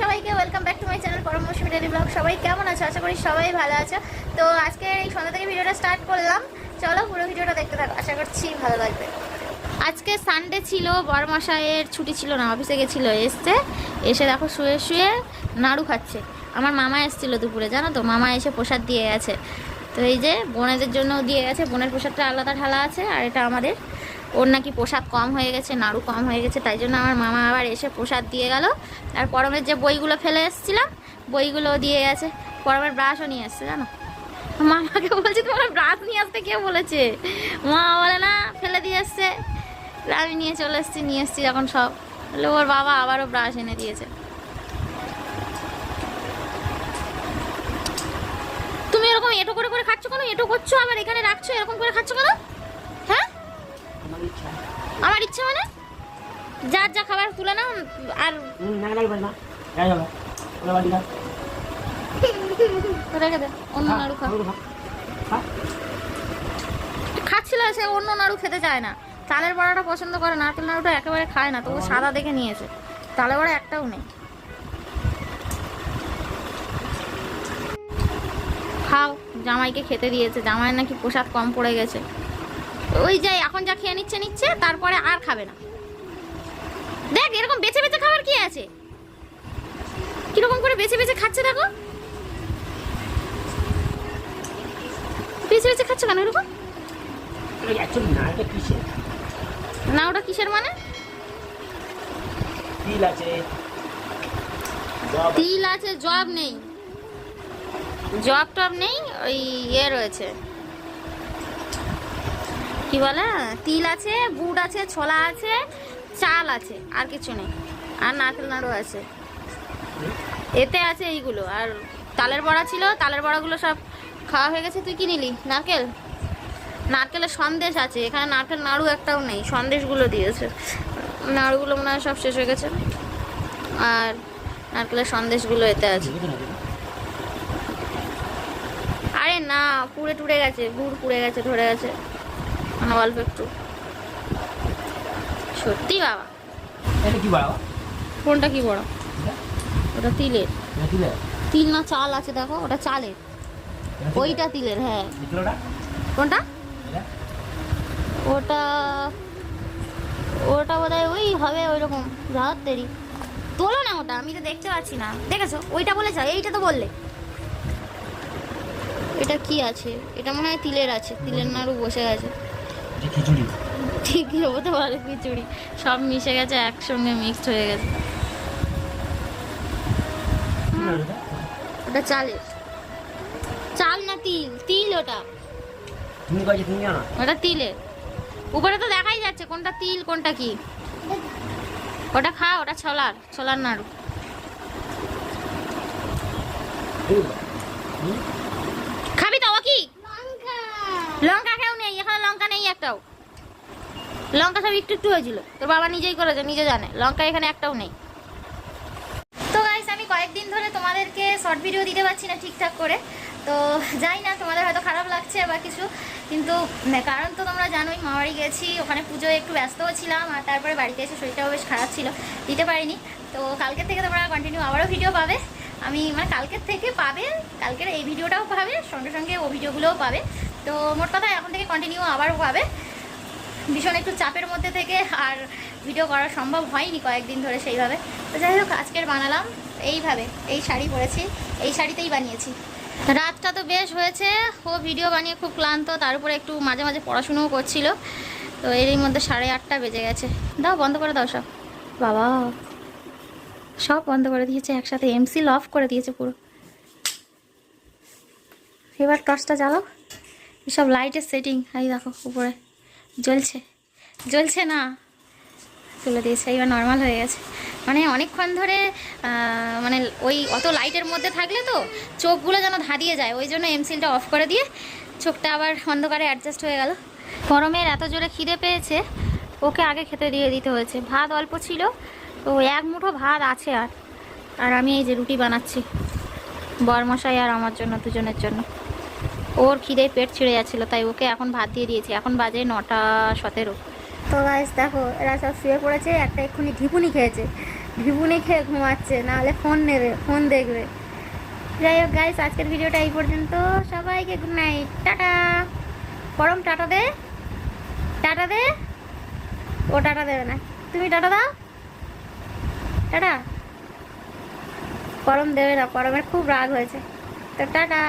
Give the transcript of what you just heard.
সবাইকে welcome back to my channel পরামর্শ daily blog সবাই কেমন আছো? আশা করি সবাই ভালো আছো। তো আজকে এই সন্ধ্যা থেকে ভিডিওটা স্টার্ট করলাম। চলো পুরো ভিডিওটা দেখতে থাকো। আশা করছি ভালো লাগবে। আজকে সানডে ছিল, বরমশাইয়ের ছুটি ছিল না অফিসে গেছিল, এসছে। এসে দেখো শুয়ে শুয়ে নাড়ু খাচ্ছে। আমার মামা এসেছিল দুপুরে, জানো তো? মামা এসে প্রসাদ দিয়ে গেছে। তো এই যে বোনেদের জন্য দিয়ে গেছে। বোনের প্রসাদটা আলাদা ঢালা আছে, আর এটা আমাদের ওর নাকি প্রসাদ কম হয়ে গেছে, নাড়ু কম হয়ে গেছে, তাই জন্য আমার মামা আবার এসে প্রসাদ দিয়ে গেল। আর পরমের যে বইগুলো ফেলে এসেছিলাম, বইগুলো দিয়ে গেছে। পরমের ব্রাশও নিয়ে এসছে, জানো? মামাকে বলছি, তোমার ব্রাশ নিয়ে আসতে কে বলেছে? মা বলে, না, ফেলে দিয়ে এসছে। আমি নিয়ে চলে এসেছি, নিয়ে এসেছি যখন সব। বলে, ওর বাবা আবারও ব্রাশ এনে দিয়েছে। তুমি এরকম এটো করে করে খাচ্ছ কেন? এটো করছ আবার এখানে রাখছো, এরকম করে খাচ্ছ কেন? আমার ইচ্ছা। মানে? যার যা খাবার তুলে নাও আর রেখে দে অন্য নাড়ু খা। খা খাচ্ছিল সে অন্য নাড়ু খেতে চায় না। চালের বড়াটা পছন্দ করে নারকেল নাড়ুটা একেবারে খায় না তবু সাদা দেখে নিয়েছে। চালের বড়া একটাও নেই। খাও জামাইকে খেতে দিয়েছে। জামাইয়ের নাকি প্রসাদ কম পড়ে গেছে। ওই যে এখন যা খেয়ে নিচ্ছে নিচ্ছে, তারপরে আর খাবে না। দেখ, এরকম বেছে বেছে খাবার কি আছে? কীরকম করে বেছে বেছে খাচ্ছে দেখো? বেছে বেছে খাচ্ছে কেন এরকম? না, ওটা কিসের মানে? তিল আছে তিল আছে জব নেই। জব টব নেই, ওই ইয়ে রয়েছে। কি বলে? তিল আছে বুট আছে, ছোলা আছে, চাল আছে, আর কিছু নেই। আর নারকেল নাড়ু আছে। এতে আছে এইগুলো। আর তালের বড়া ছিল, তালের বড়াগুলো সব খাওয়া হয়ে গেছে। তুই কি নিলি? নারকেল? নারকেলের সন্দেশ আছে। এখানে নারকেল নাড়ু একটাও নেই। সন্দেশগুলো দিয়েছে। নাড়ুগুলো মনে হয় সব শেষ হয়ে গেছে। আর নারকেলের সন্দেশগুলো এতে আছে। আরে না, পুড়ে টুড়ে গেছে। গুড় পুড়ে গেছে, ধরে গেছে। মানে অল্প একটু। সত্যি বাবা। এটা কি বাড়াবো কোনটা কি বড়? ওটা তিলের। তিল না চাল আছে দেখো ওটা চালের। ওইটা তিলের হ্যাঁ। কোনটা? ওটা ওটা বোধ হয় ওই হবে ওই রকম রাত দেরি। তোলো না ওটা আমি তো দেখতে পাচ্ছি না। দেখেছ? ওইটা বলেছ এইটা তো বললে। এটা কি আছে? এটা মনে হয় তিলের আছে তিলের নাড়ু বসে গেছে এটা খিচুড়ি? ঠিকই হতে পারে খিচুড়ি। সব মিশে গেছে একসঙ্গে মিক্সড হয়ে গেছে? ওটা? চালের। চাল না তিল? তিল ওটা। তুমি কয়েছে তুমি জানো ওটা তিলের। উপরে তো দেখাই যাচ্ছে কোনটা তিল কোনটা কি। ওটা খা ওটা ছোলার ছোলার নাড়ু হুম? খাবি তো ও কি লঙ্কা কেউ নেই এখানে লঙ্কা নেই একটাও। লঙ্কা সব একটু একটু হয়েছিল। তোর বাবা নিজেই করেছে, নিজে জানে। লঙ্কা এখানে একটাও নেই। তো গাইস আমি কয়েকদিন ধরে তোমাদেরকে শর্ট ভিডিও দিতে পারছি না ঠিকঠাক করে। তো যাই না, তোমাদের হয়তো খারাপ লাগছে বা কিছু। কিন্তু কারণ তো তোমরা জানোই, মামারি গেছি, ওখানে পুজোয় একটু ব্যস্তও ছিলাম আর তারপরে বাড়িতে এসে শরীরটাও বেশ খারাপ ছিল। দিতে পারিনি। তো কালকের থেকে তোমরা কন্টিনিউ আবারও ভিডিও পাবে। আমি মানে কালকের থেকে পাবে, কালকের এই ভিডিওটাও পাবে, সঙ্গে সঙ্গে ও ভিডিওগুলোও পাবে। তো মোট কথা এখন থেকে কন্টিনিউ আবার পাবে ভীষণ একটু চাপের মধ্যে থেকে আর ভিডিও করা সম্ভব হয়নি কয়েকদিন ধরে সেইভাবে। তো যাই হোক, আজকের বানালাম। এইভাবে, এই শাড়ি পরেছি, এই শাড়িতেই বানিয়েছি। রাতটা তো বেশ হয়েছে, ও ভিডিও বানিয়ে খুব ক্লান্ত, তার উপরে একটু মাঝে মাঝে পড়াশুনোও করছিল। তো এরই মধ্যে সাড়ে আটটা বেজে গেছে। দাও, বন্ধ করে দাও সব। বাবা, সব বন্ধ করে দিয়েছে, একসাথে এমসিল অফ করে দিয়েছে পুরো। এবার টর্চটা জ্বালাও। সব লাইটের সেটিং এই দেখো, উপরে। জ্বলছে। জ্বলছে না। তুলে দিয়েছে এবার নর্মাল হয়ে গেছে। মানে অনেকক্ষণ ধরে মানে ওই অত লাইটের মধ্যে থাকলে তো চোখগুলো যেন ধাঁধিয়ে যায়। ওই জন্য এমসিলটা অফ করে দিয়ে চোখটা আবার অন্ধকারে অ্যাডজাস্ট হয়ে গেল। গরমের এত জোরে খিদে পেয়েছে, ওকে আগে খেতে দিয়ে দিতে হয়েছে। ভাত অল্প ছিল, তো এক মুঠো ভাত আছে আর। আর আমি এই যে রুটি বানাচ্ছি, বরমশাই আর আমার জন্য, দুজনের জন্য। ওর খিদে পেট ছিঁড়ে যাচ্ছিল, তাই ওকে এখন ভাত দিয়ে দিয়েছি। এখন বাজে নটা সতেরো। তো গাইস দেখো, এরা সব শুয়ে পড়েছে, একটা এক্ষুনি ঢিপুনি খেয়েছে। ভিবুনি খেয়ে ঘুমাচ্ছে, নাহলে ফোন নেবে ফোন দেখবে। যাই হোক গাইস আজকের ভিডিওটা এই পর্যন্ত। সবাইকে গুড নাইট টাটা। পরম টাটা দে। টাটা দে। ও টাটা দেবে না। তুমি টাটা দাও। টাটা। পরম দেবে না, পরমের খুব রাগ হয়েছে। তো টাটা।